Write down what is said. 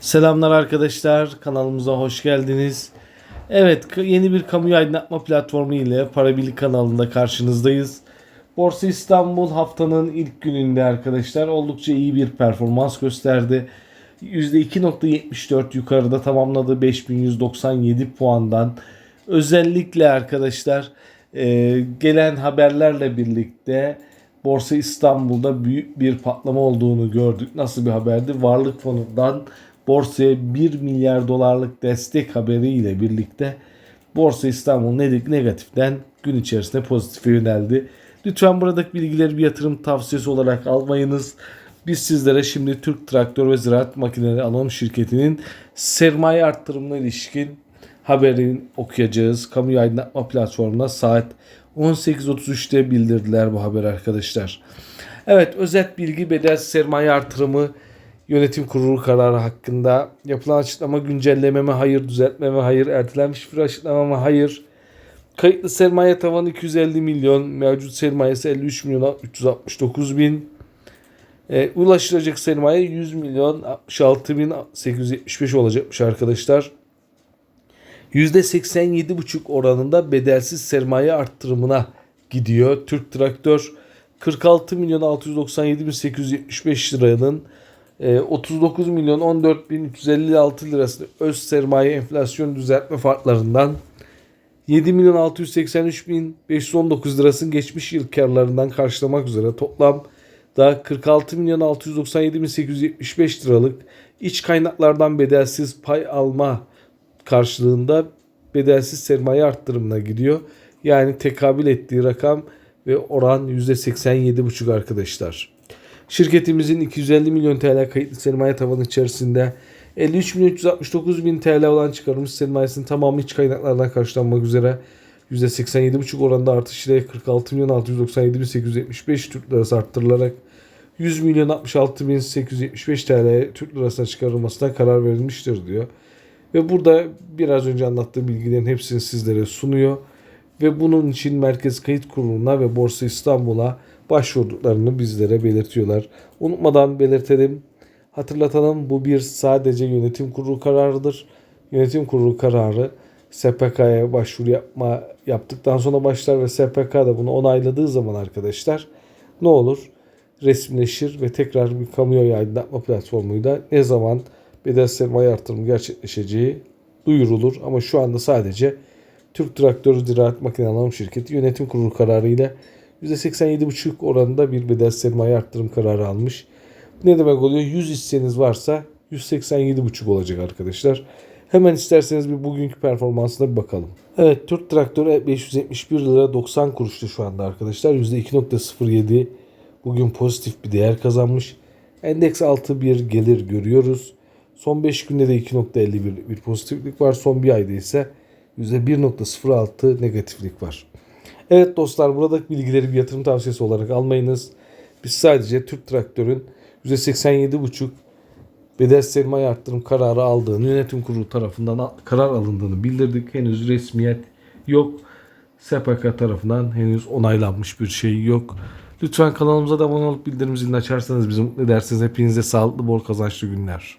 Selamlar arkadaşlar, kanalımıza hoş geldiniz. Evet, yeni bir kamu aydınlatma platformu ile Parabilik kanalında karşınızdayız. Borsa İstanbul haftanın ilk gününde arkadaşlar oldukça iyi bir performans gösterdi. %2.74 yukarıda tamamladı 5197 puandan. Özellikle arkadaşlar e, gelen haberlerle birlikte Borsa İstanbul'da büyük bir patlama olduğunu gördük. Nasıl bir haberdi? Varlık fonundan borsaya 1 milyar dolarlık destek haberiyle birlikte Borsa İstanbul ne- negatiften gün içerisinde pozitife yöneldi. Lütfen buradaki bilgileri bir yatırım tavsiyesi olarak almayınız. Biz sizlere şimdi Türk Traktör ve Ziraat Makineleri Anonim Şirketi'nin sermaye arttırımına ilişkin haberini okuyacağız. Kamu aydınlatma platformuna saat 18.33'te bildirdiler bu haber arkadaşlar. Evet özet bilgi bedel sermaye artırımı yönetim kurulu kararı hakkında yapılan açıklama güncelleme mi hayır düzeltme mi hayır ertelenmiş bir açıklama mı hayır kayıtlı sermaye tavanı 250 milyon mevcut sermayesi 53 milyon 369 bin e, ulaşılacak sermaye 100 milyon 66 bin 875 olacakmış arkadaşlar. %87,5 oranında bedelsiz sermaye arttırımına gidiyor. Türk Traktör 46 milyon 697 bin 875 liranın 39 milyon 14 bin 356 lirasını öz sermaye enflasyon düzeltme farklarından 7 milyon 683 bin 519 lirasını geçmiş yıl karlarından karşılamak üzere toplam da 46 milyon 697 bin 875 liralık iç kaynaklardan bedelsiz pay alma karşılığında bedelsiz sermaye arttırımına gidiyor. Yani tekabül ettiği rakam ve oran %87,5 arkadaşlar. Şirketimizin 250 milyon TL kayıtlı sermaye tavanı içerisinde 53 milyon 369 bin TL olan çıkarılmış sermayesinin tamamı iç kaynaklardan karşılanmak üzere %87,5 oranda artış ile 46 milyon 697 bin 875 Türk lirası arttırılarak 100 milyon 66 bin 875 TL Türk lirasına çıkarılmasına karar verilmiştir diyor. Ve burada biraz önce anlattığım bilgilerin hepsini sizlere sunuyor. Ve bunun için Merkez Kayıt Kurulu'na ve Borsa İstanbul'a başvurduklarını bizlere belirtiyorlar. Unutmadan belirtelim, hatırlatalım bu bir sadece yönetim kurulu kararıdır. Yönetim kurulu kararı SPK'ya başvuru yapma yaptıktan sonra başlar ve SPK da bunu onayladığı zaman arkadaşlar ne olur? Resmileşir ve tekrar bir kamuoyu aydınlatma platformuyla ne zaman bedel sermaye artırımı gerçekleşeceği duyurulur. Ama şu anda sadece Türk Traktör Ziraat Makine Anonim Şirketi yönetim kurulu kararı ile %87,5 oranında bir bedel sermaye arttırım kararı almış. Ne demek oluyor? 100 hisseniz varsa 187,5 olacak arkadaşlar. Hemen isterseniz bir bugünkü performansına bir bakalım. Evet Türk Traktörü 571 lira 90 kuruştu şu anda arkadaşlar. %2.07 bugün pozitif bir değer kazanmış. Endeks altı bir gelir görüyoruz. Son 5 günde de 2.51 bir pozitiflik var. Son bir ayda ise %1.06 negatiflik var. Evet dostlar buradaki bilgileri bir yatırım tavsiyesi olarak almayınız. Biz sadece Türk Traktör'ün %87,5 bedel sermaye arttırım kararı aldığını yönetim kurulu tarafından karar alındığını bildirdik. Henüz resmiyet yok. SPK tarafından henüz onaylanmış bir şey yok. Lütfen kanalımıza da abone olup bildirim zilini açarsanız bizi mutlu edersiniz. Hepinize sağlıklı bol kazançlı günler.